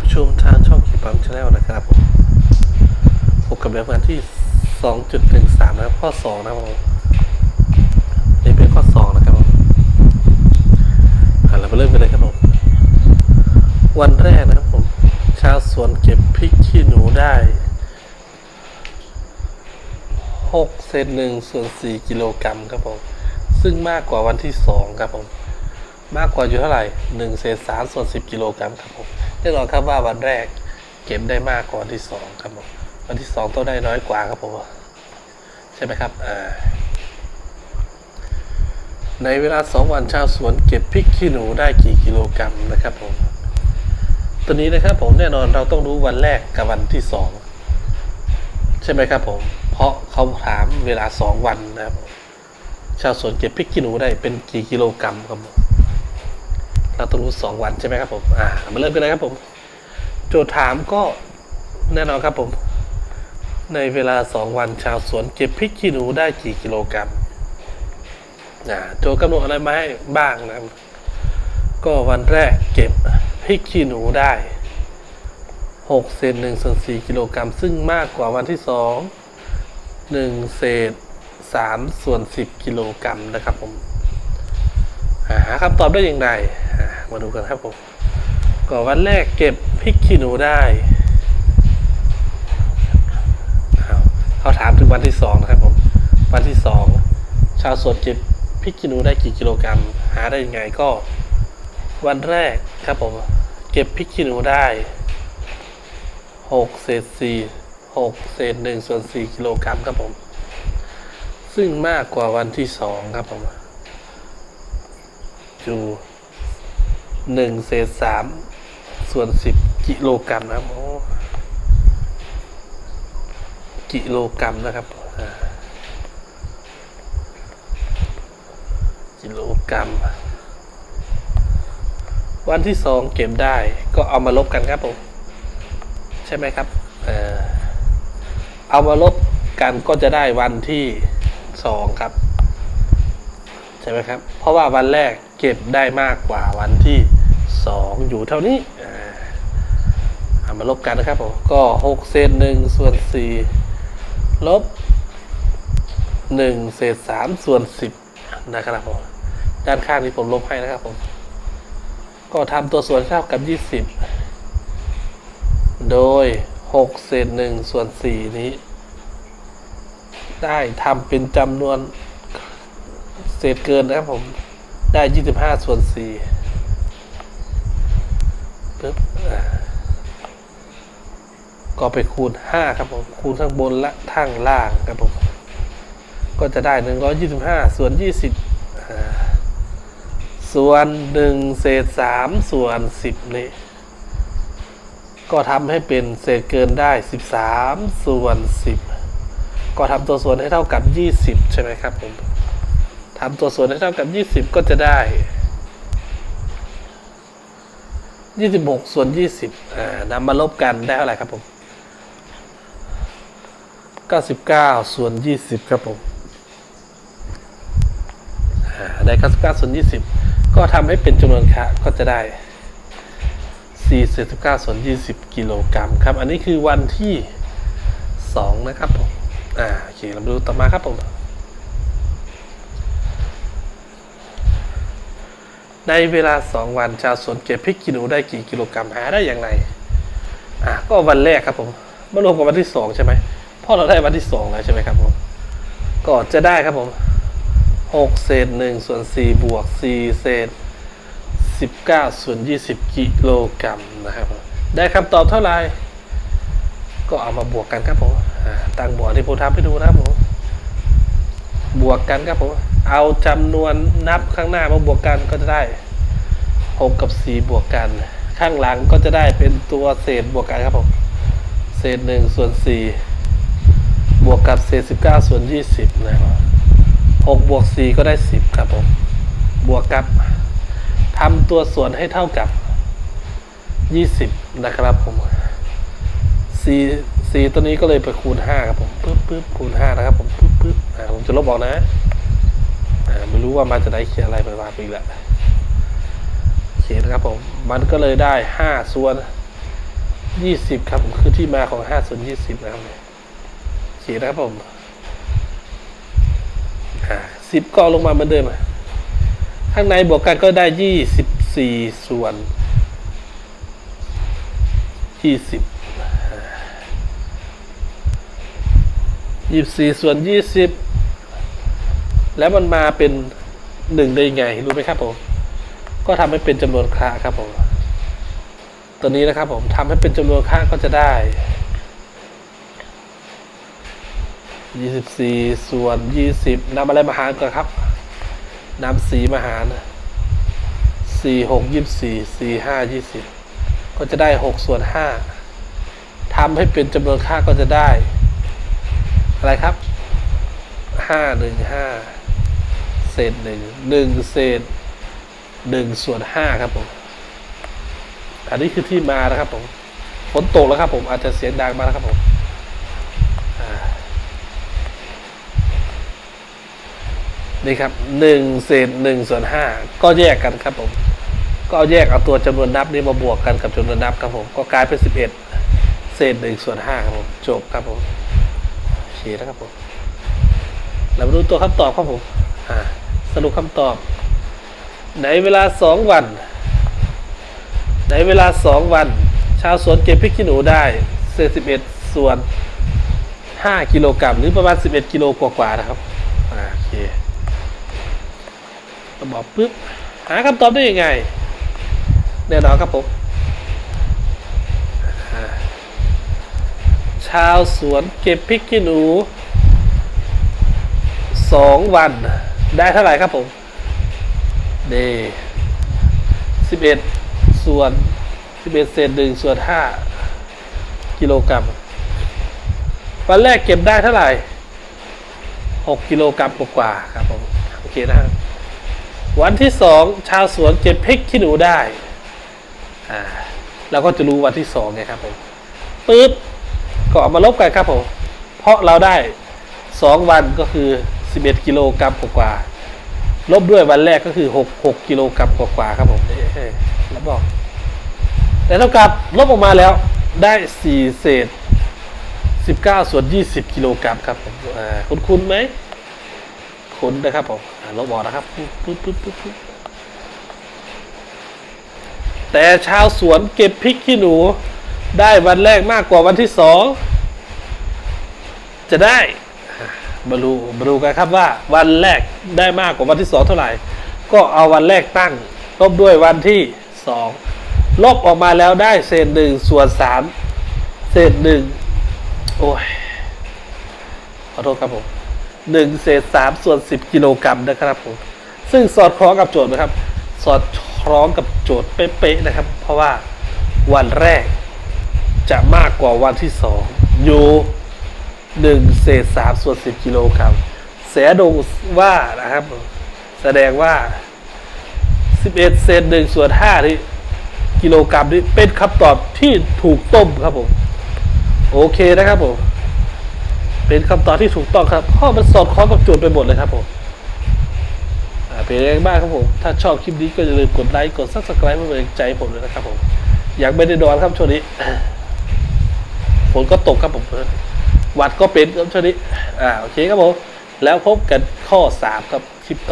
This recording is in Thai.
ผู้ชมทางช่องขีปั๊มชาแนลนะครับผมพบกับแบบงานที่ 2.13 นะครับ ข้อ 2 นะครับผมนี่เป็นข้อ 2 นะครับผมเรามาเริ่มกันเลยครับผม วันแรกนะครับผม ชาวสวนเก็บพริกขี้หนูได้6เศษหนึ่งส่วน 4 กิโลกรัมครับผม ซึ่งมากกว่าวันที่ 2 ครับผมมากกว่าอยู่เท่าไหร่หนึ่งเศษสามส่วนสิบกิโลกรัมครับผม แน่นอนครับว่าวันแรกเก็บได้มากกว่าวันที่สองครับผมวันที่สองต้องได้น้อยกว่าครับผมใช่ไหมครับอ่าในเวลาสองวันชาวสวนเก็บพริกขี้หนูได้กี่กิโลกรัมนะครับผมตัวนี้นะครับผมแน่นอนเราต้องรู้วันแรกกับวันที่สองใช่ไหมครับผม เพราะเขาถามเวลาสองวันนะครับชาวสวนเก็บพริกขี้หนูได้เป็นกี่กิโลกรัมครับผม เราต้องรู้สองวันใช่ไหมครับผมอ่ามาเริ่มกันเลยครับผม โจทย์ถามก็แน่นอนครับผม ในเวลาสองวันชาวสวนเก็บพริกขี้หนูได้กี่กิโลกรัมอ่าโจทย์กำหนดอะไรมาให้บ้างนะครับก็วันแรกเก็บพริกขี้หนูได้หกเศษหนึ่งส่วนสี่กิโลกรัมซึ่งมากกว่าวันที่สองหนึ่งเศษสามส่วนสิบกิโลกรัมนะครับผม หาคำตอบได้อย่างไร มาดูกันครับผมก่อวันแรกเก็บพริกขี้หนูได้เอาเขาถามถึงวันที่สองนะครับผม วันที่สองชาวสวนเก็บพริกขี้หนูได้กี่กิโลกรัม หาได้ยังไงก็ วันแรกครับผม เก็บพริกขี้หนูได้หกเศษสี่หกเศษหนึ่งส่วนสี่กิโลกรัมครับผม ซึ่งมากกว่าวันที่สองครับผมอยู่ หนึ่งเศษสามส่วนสิบกิโลกรัมนะครับโอ้กิโลกรัมนะครับกิโลกรัม วันที่สองเก็บได้ก็เอามาลบกันครับผม ใช่ไหมครับเออเอามาลบกันก็จะได้วันที่สองครับ ใช่ไหมครับ เพราะว่าวันแรกเก็บได้มากกว่าวันที่ สองอยู่เท่านี้ามาลบกันนะครับผมก็หกเศษหนึ่งส่วนสี่ลบหนึ่งเศษสามส่วนสิบนะครับผมด้านข้างนี้ผมลบให้นะครับผม ก็ทำตัวส่วนเท่ากับยี่สิบโดยหกเศษหนึ่งส่วนสี่นี้ ได้ทำเป็นจำนวนเศษเกินนะครับผมได้25ส่วน4 ปึ๊บก็ไปคูณ 5 ครับผม คูณข้างบนและข้งล่างครับผม ก็จะได้ 125 ส่วน 20 ส่วน 1 เศษ 3 ส่วน 10 นี่ ก็ทำให้เป็นเศษเกินได้ 13 ส่วน 10 ก็ทำตัวส่วนให้เท่ากับ 20 ใช่ไหมครับผมทำตัวส่วนให้เท่ากับ 20 ก็จะได้ 26ส่วน20อ่านำมาลบกันได้เท่าไหร่ครับผม99ส่วน20ครับผมอ่าได้99ส่วน20ก็ทำให้เป็นจำนวนค่าก็จะได้4 19ส่วน20กิโลกรัมครับ อันนี้คือวันที่2นะครับผม อ่าโอเคเรามาดูต่อมาครับผม ในเวลาสองวันชาวสวนเก็บพริกขี้หนูได้กี่กิโลกรัมหาได้อย่างไรอะก็วันแรกครับผมมารวมกับวันที่สองใช่ไหมพราะเราได้วันที่สองแล้วใช่ไหมครับผมก็จะได้ครับผมหกเศษหนึ่งส่วนสี่บวกสี่เศษสิบเก้าส่วนยี่สิบกิโลกรัมนะครับได้คำตอบเท่าไหร่ก็เอามาบวกกันครับผมตั้งบวกที่ผมทำให้ดูนะครับผม บวกกันครับผมเอาจำนวนนับข้างหน้ามาบวกกันก็จะได้ 6 กับ 4 บวกกัน ข้างหลังก็จะได้เป็นตัวเศษบวกกันครับผมเศษ 1 ส่วน 4 บวกกับเศษ 19 ส่วน 20 นะครับ6บวก 4 ก็ได้ 10 ครับผม บวกกับทำตัวส่วนให้เท่ากับ 20 นะครับผม4 4ตัวนี้ก็เลยไปคูณ 5 ครับผมปึ๊บปึ๊บคูณ 5 นะครับผมปึ๊บ ปึ๊บอ่าผมจะลบออกนะอ่าไม่รู้ว่ามาจะได้เขียนอะไรไปวางไปอีกแล้วโอเคนะครับผมมันก็เลยได้5ส่วนยี่สิบครับผมคือที่มาของห้าส่วนยี่สิบนะครับโอเคนะครับผมอ่าสิบก็ลงมาเหมือนเดิมข้างในบวกกันก็ได้ยี่สิบสี่ส่วนยี่สิบ ยี่สิบสี่ส่วนยี่สิบแล้วมันมาเป็นหนึ่งได้ยังไงรู้ไหมครับผม ก็ทำให้เป็นจำนวนคระครับผม ตัวนี้นะครับผมทำให้เป็นจำนวนค่าก็จะได้24ส่วน20นำอะไรมาหารก่อนครับนำสีมาหาร4 6 24 4 5 20ก็จะได้6ส่วน5ทำให้เป็นจำนวนค่าก็จะได้ อะไรครับ5 1 5เศษ1 1เศษ1ส่วน5ครับผม อันนี้คือที่มานะครับผมฝนตกแล้วครับผมอาจจะเสียงดังมาแล้วครับผมนี่ครับหนึ่งเศษหนึ่งส่วนห้าก็แยกกันครับผม ก็เอาแยกเอาตัวจำนวนนับนี้มาบวกกันกับจำนวนนับครับผม ก็กลายเป็นสิบเอ็ดเศษหนึ่งส่วนห้าครับผมจบครับผม นะครับผม เรามาดูตัวคำตอบครับผมสรุปคำตอบ ในเวลาสองวัน ในเวลาสองวัน ชาวสวนเก็บพริกขี้หนูได้เศษสิบเอ็ดส่วนห้ากิโลกรัมหรือประมาณสิบเอ็ดกิโลกว่าๆนะครับโอเคเราบอกปุ๊บหาคำตอบได้ยังไงแน่นอนครับผมอ่า ชาวสวนเก็บพริกขี้หนูสองวัน ได้เท่าไหร่ครับผมเดสิบเอ็ดส่วน11เอ็ดเศษหนึ่งส่วนห้ากิโลกรัม วันแรกเก็บได้เท่าไหร่6กิโลกรัมกว่าครับผมโอเคนะครับวันที่สองชาวสวนเก็บพริกขี้หนูได้อ่าเราก็จะรู้วันที่สองไงครับผมปึ๊บ ก็เอามาลบกันครับผม เพราะเราได้สองวันก็คือ 11 กิโลกรัมกว่าลบด้วยวันแรกก็คือ 6 6กิโลกรัมกว่าครับผมเอ๊ะแล้วบอก แต่เท่ากับลบออกมาแล้วได้ 4 เศษ 19 ส่วน 20 กิโลกรัมครับผมคุณคุณไหมคุณนะครับผมลบออกนะครับปุ๊บปุ๊บปุ๊บปุ๊บแต่ชาวสวนเก็บพริกขี้หนู ได้วันแรกมากกว่าวันที่สองจะได้มาดูมาดูกันครับว่าวันแรกได้มากกว่าวันที่สองเท่าไหร่ ก็เอาวันแรกตั้ง ลบด้วยวันที่สองลบออกมาแล้วได้เศษหนึ่งส่วนสามเศษหนึ่งโอ้ยขอโทษครับผมหนึ่งเศษสามส่วนสิบกิโลกรัมนะครับผมซึ่งสอดคล้องกับโจทย์นะครับ สอดคล้องกับโจทย์เป๊ะๆนะครับ เพราะว่าวันแรก จะมากกว่าวันที่สองอยู่หนึ่งเศษสามส่วนสิบกิโลกรัมเสียดงว่านะครับ แสดงว่า11เอ็ดเศษหนึ่งส่วนห้าที่กิโลกรัมนี่เป็นคำตอบที่ถูกต้มครับผม โอเคนะครับผม เป็นคำตอบที่ถูกต้องครับข้อมันสอดคล้องกับโจทย์ไปหมดเลยครับผมอ่าเป็นยังไงบ้างครับผม ถ้าชอบคลิปนี้ก็อย่าลืมกดไลค์ กดซับสไครป์เพื่อเป็นกำลังใจผมด้วยนะครับผม อยากไม่ได้นอนครับช่วงนี้ นก็ตกครับผมหวัดก็เป็นครับช่วงนี้อ่าโอเคครับผมแล้วพบกันข้อสามครับคลิปต่อ